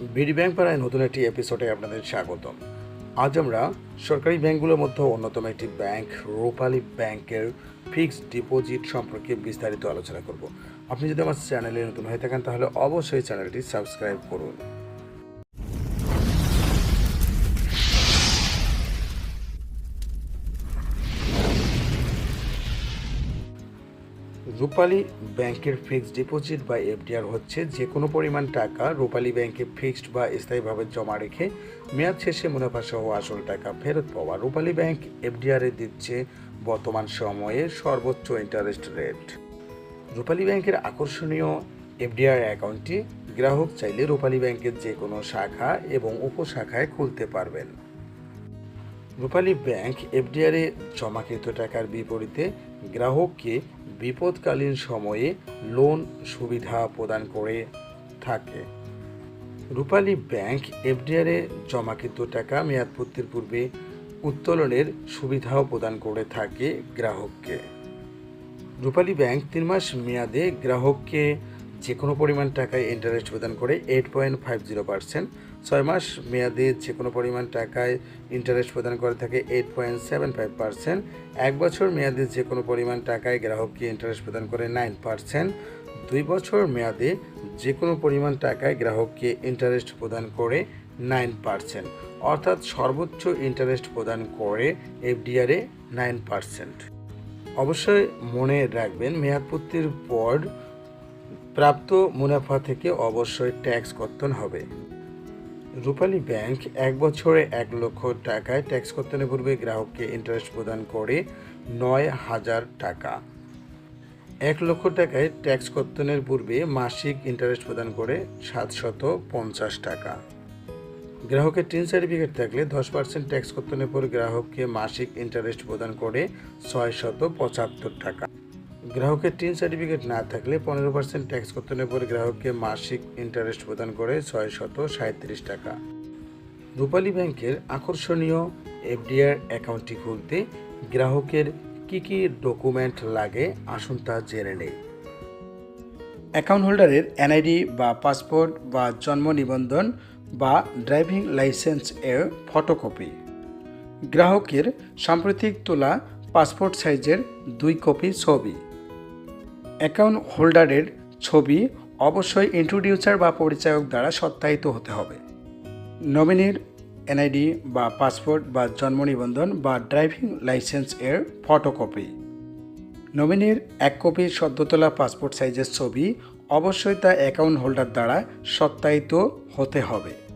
BD bank পাড়ায় নতুন একটি এপিসোডে আপনাদের স্বাগতম। আজ আমরা সরকারি ব্যাংকগুলোর মধ্যে অন্যতম একটি ব্যাংক, রূপালী ব্যাংকের ফিক্সড ডিপোজিট সম্পর্কে বিস্তারিত আলোচনা করব। আপনি যদি আমার চ্যানেলে নতুন হয়ে থাকেন, তাহলে অবশ্যই চ্যানেলটি সাবস্ক্রাইব করুন। রূপালী ব্যাংকের ফিক্সড ডিপোজিট বা এফডিআর হচ্ছে যে কোনো পরিমাণ টাকা রূপালী ব্যাংকে ফিক্সড বা স্থায়ীভাবে জমা রেখে মেয়াদ শেষে মুনাফা সহ আসল টাকা ফেরত পাওয়া রূপালী ব্যাংক এফডিআরে দিচ্ছে বর্তমান সময়ে সর্বোচ্চ ইন্টারেস্ট রেট। রূপালী ব্যাংকের আকর্ষণীয় এফডিআর অ্যাকাউন্টটি গ্রাহক চাইলে রূপালী ব্যাংকের যে কোনো শাখা এবং উপশাখায় খুলতে পারবেন। রূপালী ব্যাংক এফডিআরে জমাকৃত টাকার বিপরীতে গ্রাহককে বিপদকালীন সময়ে লোন সুবিধা প্রদান করে থাকে। রূপালী ব্যাংক এফডিআরে জমাকৃত টাকা মেয়াদপূর্তির পূর্বে উত্তোলনের সুবিধাও প্রদান করে থাকে গ্রাহককে। রূপালী ব্যাংক তিন মাস মেয়াদে গ্রাহককে যে কোনো পরিমাণ টাকায় ইন্টারেস্ট প্রদান করে eight point five zero percent ছয় মাস মেয়াদে যে কোনো পরিমাণ টাকায় ইন্টারেস্ট প্রদান করে থাকে eight point seven five percent এক বছর মেয়াদে যে কোনো পরিমাণ টাকায় গ্রাহককে ইন্টারেস্ট প্রদান করে নাইন পার্সেন্ট দুই বছর মেয়াদে যে কোনো পরিমাণ টাকায় গ্রাহককে ইন্টারেস্ট প্রদান করে নাইন পার্সেন্ট অর্থাৎ সর্বোচ্চ ইন্টারেস্ট প্রদান করে এফডিআরে নাইন পার্সেন্ট অবশ্যই মনে রাখবেন মেয়াদপূর্তির পর প্রাপ্ত মুনাফা থেকে অবশ্যই ট্যাক্স কর্তন হবে। রূপালী ব্যাংক এক বছরে এক লক্ষ টাকায় ট্যাক্স কর্তনের পূর্বে গ্রাহককে ইন্টারেস্ট প্রদান করে নয় হাজার টাকা। এক লক্ষ টাকায় ট্যাক্স কর্তনের পূর্বে মাসিক ইন্টারেস্ট প্রদান করে সাতশত পঞ্চাশ টাকা। গ্রাহকের টিন সার্টিফিকেট থাকলে দশ পার্সেন্ট ট্যাক্স কর্তনের পর গ্রাহককে মাসিক ইন্টারেস্ট প্রদান করে ছয় শত পঁচাত্তর টাকা। গ্রাহকের টিন সার্টিফিকেট না থাকলে পনেরো পার্সেন্ট ট্যাক্স কর্তনের পর গ্রাহককে মাসিক ইন্টারেস্ট প্রদান করে ছয় শত সাঁত্রিশ টাকা। রূপালী ব্যাংকের আকর্ষণীয় এফডিআর অ্যাকাউন্টটি খুলতে গ্রাহকের কি কি ডকুমেন্ট লাগে আসুন তা জেনে নেই। অ্যাকাউন্ট হোল্ডারের এনআইডি বা পাসপোর্ট বা জন্ম নিবন্ধন বা ড্রাইভিং লাইসেন্স এর ফটোকপি। গ্রাহকের সাম্প্রতিক তোলা পাসপোর্ট সাইজের দুই কপি ছবি। অ্যাকাউন্ট হোল্ডারের ছবি অবশ্যই ইন্ট্রোডিউসার বা পরিচায়ক দ্বারা সত্যায়িত হতে হবে। নমিনির এনআইডি বা পাসপোর্ট বা জন্ম নিবন্ধন বা ড্রাইভিং লাইসেন্স এর ফটোকপি। নমিনির এক কপি সদ্যতলা পাসপোর্ট সাইজের ছবি অবশ্যই তা অ্যাকাউন্ট হোল্ডার দ্বারা সত্যায়িত হতে হবে।